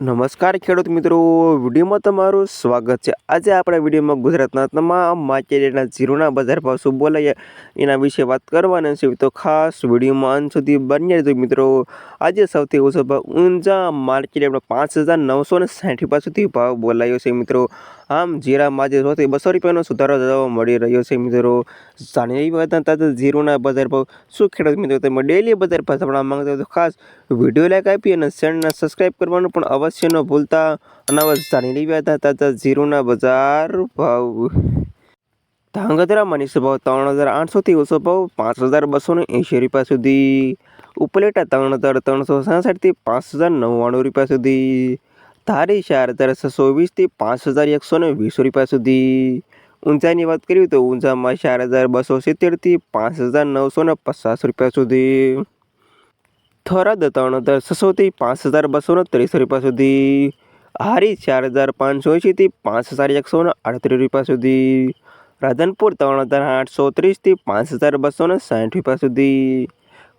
નમસ્કાર ખેડૂત મિત્રો, વિડીયોમાં તમારું સ્વાગત છે. આજે આપણા વિડીયોમાં ગુજરાતના તમામ માર્કેટના જીરોના બજાર ભાવ શું બોલાય એના વિશે વાત કરવાના છે તો ખાસ વિડીયોમાં અંત સુધી બની રહેજો મિત્રો. આજે સૌથી ઓછો ભાવ ઊંઝા માર્કેટ આપણે પાંચ હજાર નવસો ને સાઠ રૂપિયા સુધી ભાવ બોલાયો છે મિત્રો. આમ જીરામાં આજે સૌથી બસો રૂપિયાનો સુધારો જોવા મળી રહ્યો છે મિત્રો. જાણી એવી વાત તાજા જીરોના બજાર ભાવ શું ખેડૂત મિત્રો, તમે ડેલી બજાર ભાવ સાંભળવા માંગતા હોય તો ખાસ વીડિયો લાઈક આપી અને ચેનલને સબસ્ક્રાઈબ કરવાનું પણ અવશ્ય ભૂલતા. અને હવે જાણી લેવા હતા તાજા જીરુના બજાર ભાવ. ધાંગધ્રા મનીષ ભાવ ત્રણ હજાર આઠસોથી ઓછો ભાવ પાંચ હજાર બસો ને એંશી રૂપિયા સુધી. ઉપલેટા ત્રણ હજાર ત્રણસો સાસઠથી પાંચ હજાર નવ્વાણું રૂપિયા સુધી. ધારી ચાર હજાર છસો વીસથી પાંચ હજાર એકસો ને વીસ રૂપિયા સુધી. ઊંચાઈની વાત કરીએ તો ઊંચામાં ચાર હજાર બસો સિત્તેરથી પાંચ હજાર નવસો ને પચાસ રૂપિયા સુધી. થરાદ ત્રણ હજાર છસોથી પાંચ હજાર બસોને ત્રીસ રૂપિયા સુધી હારી ચાર હજાર પાંચસો એંશીથી પાંચ હજાર એકસો આડત્રીસ રૂપિયા સુધી. રાધનપુર ત્રણ હજાર આઠસો ત્રીસથી પાંચ હજાર બસો સાઠ રૂપિયા સુધી.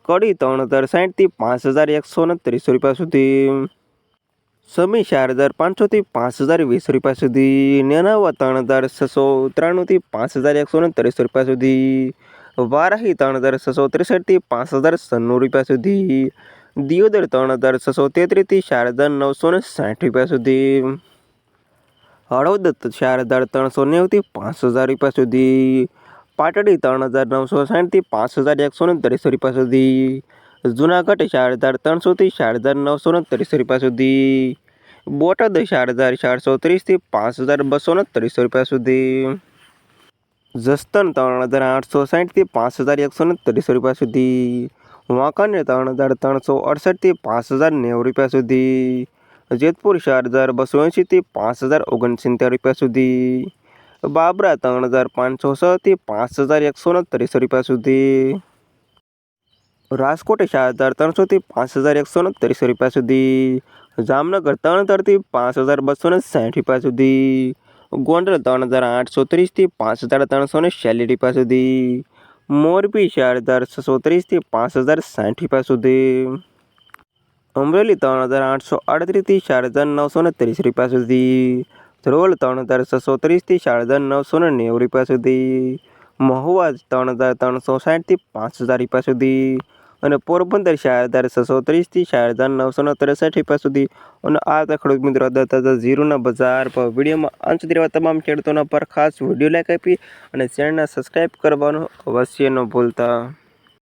કડી ત્રણ હજાર સાઠથી પાંચ હજાર એકસો ત્રીસ રૂપિયા સુધી. સમી ચાર હજાર પાંચસોથી પાંચ હજાર વીસ રૂપિયા સુધી. નેનાવા ત્રણ હજાર છસો ત્રાણુંથી પાંચ હજાર એકસો ત્રીસ રૂપિયા સુધી. વારાહી ત્રણ હજાર છસો ત્રેસઠથી પાંચ હજાર સન્નું રૂપિયા સુધી. દિયોદર ત્રણ હજાર છસો તેત્રીસથી ચાર હજાર નવસો ને સાઠ રૂપિયા સુધી. હળવદ ચાર હજાર ત્રણસો નેવુંથી પાંચ હજાર રૂપિયા સુધી. પાટડી ત્રણ હજાર નવસો સાઠથી પાંચ હજાર એકસો ને ત્રીસો રૂપિયા સુધી. જુનાગઢ ચાર હજાર ત્રણસોથી ચાર હજાર નવસો ને ત્રીસો રૂપિયા સુધી. બોટાદ ચાર હજાર ચારસો ત્રીસથી પાંચ હજાર બસો ને ત્રીસો રૂપિયા સુધી. જસદણ ત્રણ હજાર આઠસો સાઠથી પાંચ હજાર એકસો ને ત્રીસ રૂપિયા સુધી. વાંકાનેર ત્રણ હજાર ત્રણસો અડસઠથી પાંચ હજાર નેવું રૂપિયા સુધી. જેતપુર ચાર હજાર બસો એંશીથી પાંચ હજાર ઓગણસિત્તેર રૂપિયા સુધી. બાબરા ત્રણ હજાર પાંચસો છથી પાંચ હજાર એકસો ને ત્રીસ રૂપિયા સુધી. રાજકોટ ચાર હજાર ત્રણસોથી પાંચ હજાર એકસો ને ત્રીસ રૂપિયા સુધી. જામનગર ત્રણ હજારથી પાંચ હજાર બસો ને સાઠ રૂપિયા સુધી. ગોંડલ ત્રણ હજાર આઠસો ત્રીસથી પાંચ હજાર ત્રણસો ને ચાલીસ રૂપિયા સુધી. મોરબી ચાર હજાર છસો ત્રીસથી પાંચ હજાર સાઠ રૂપિયા સુધી. અમરેલી ત્રણ હજાર આઠસો આડત્રીસથી ચાર હજાર નવસો ને ત્રીસ રૂપિયા સુધી. ધ્રોલ ત્રણ હજાર છસો ત્રીસથી ચાર હજાર નવસો ને નેવું રૂપિયા સુધી. મહુવા ત્રણ હજાર ત્રણસો સાઠથી પાંચ હજાર રૂપિયા સુધી. અને પોરબંદર ચાર હજાર છસો ત્રીસથી ચાર હજાર નવસો ત્રેસઠ રૂપિયા સુધી. અને આ હતા ખેડૂત મિત્રો હતા ઝીરોના બજાર પર વિડીયોમાં અંત સુધી તમામ ખેડૂતોના પર ખાસ વીડિયો લાઈક આપી અને ચેનલને સબસ્ક્રાઈબ કરવાનું અવશ્ય ન ભૂલતા.